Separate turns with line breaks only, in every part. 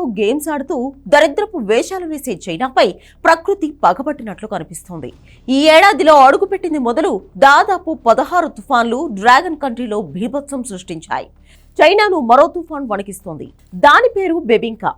పిల్లలతో గేమ్స్ ఆడుతూ దరిద్రపు వేషాలు వేసే చైనాపై ప్రకృతి పగబట్టినట్లు కనిపిస్తోంది. ఈ ఏడాదిలో అడుగుపెట్టింది మొదలు దాదాపు పదహారు తుఫాన్లు డ్రాగన్ కంట్రీలో బీభత్సం సృష్టించాయి. చైనాను మరో తుఫాన్ వణికిస్తోంది. దాని పేరు బెబింకా.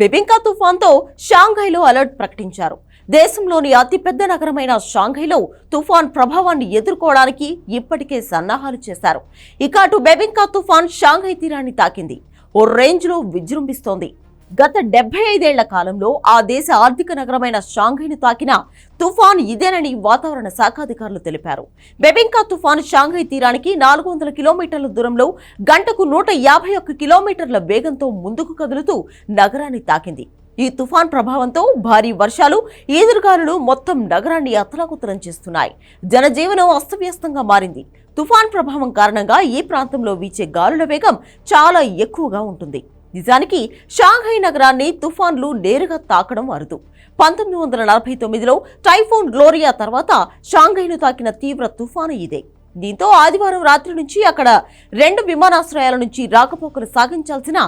బెబింకా తుఫాన్తో షాంఘైలో అలర్ట్ ప్రకటించారు. దేశంలోని అతిపెద్ద నగరమైన షాంఘైలో తుఫాన్ ప్రభావాన్ని ఎదుర్కోవడానికి ఇప్పటికే సన్నాహాలు చేశారు. ఇక అటు బెబింకా తుఫాన్ షాంఘై తీరాన్ని తాకింది. ఓ రేంజ్లో విజృంభిస్తోంది. గత డెబ్బై ఐదేళ్ళ కాలంలో ఆ దేశ ఆర్థిక నగరమైన షాంఘైను తాకిన తుఫాన్ ఇదేనని వాతావరణ శాఖ అధికారులు తెలిపారు. బెబింకా తుఫాన్ షాంఘై తీరానికి నాలుగు వందల కిలోమీటర్ల దూరంలో గంటకు నూట యాభై ఒక్క కిలోమీటర్ల వేగంతో ముందుకు కదులుతూ నగరాన్ని తాకింది. ఈ తుఫాన్ ప్రభావంతో భారీ వర్షాలు ఈదురుగాలులు మొత్తం నగరాన్ని అతలాకుతలం చేస్తున్నాయి. జనజీవనం అస్తవ్యస్తంగా మారింది. తుఫాన్ ప్రభావం కారణంగా ఈ ప్రాంతంలో వీచే గాలుల వేగం చాలా ఎక్కువగా ఉంటుంది. నిజానికి షాంఘై నగరాన్ని తుఫాన్లు నేరుగా తాకడం అరుదు. పంతొమ్మిది వందల నలభై తొమ్మిదిలో టైఫోన్ గ్లోరియా తర్వాత షాంఘైను తాకిన తీవ్ర తుఫాను ఇదే. దీంతో ఆదివారం రాత్రి నుంచి అక్కడ రెండు విమానాశ్రయాల నుంచి రాకపోకలు సాగించాల్సిన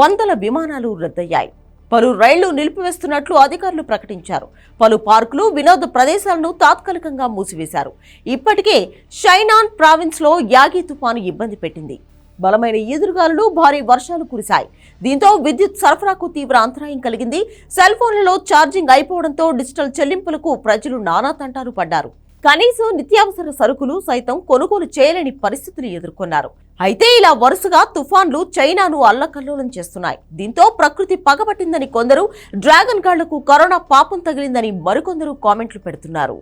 వందల విమానాలు రద్దయ్యాయి. పలు రైళ్ళు నిలిపివేస్తున్నట్లు అధికారులు ప్రకటించారు. పలు పార్కులు వినోద ప్రదేశాలను తాత్కాలికంగా మూసివేశారు. ఇప్పటికే షైనాన్ ప్రావిన్స్లో యాగి తుఫాను ఇబ్బంది పెట్టింది. బలమైన ఈదురుగాలులు భారీ వర్షాలు కురిశాయి. దీంతో విద్యుత్ సరఫరాకు తీవ్ర అంతరాయం కలిగింది. సెల్ ఫోన్లలో ఛార్జింగ్ అయిపోవడంతో డిజిటల్ చెల్లింపులకు ప్రజలు నానా తంటాలు పడ్డారు. కనీసం నిత్యావసర సరుకులు సైతం కొనుగోలు చేయలేని పరిస్థితులు ఎదుర్కొన్నారు. అయితే ఇలా వరుసగా తుఫాన్లు చైనాను అల్లకల్లోలం చేస్తున్నాయి. దీంతో ప్రకృతి పగబట్టిందని కొందరు డ్రాగన్ గాళ్ళకు కరోనా పాపం తగిలిందని మరికొందరు కామెంట్లు పెడుతున్నారు.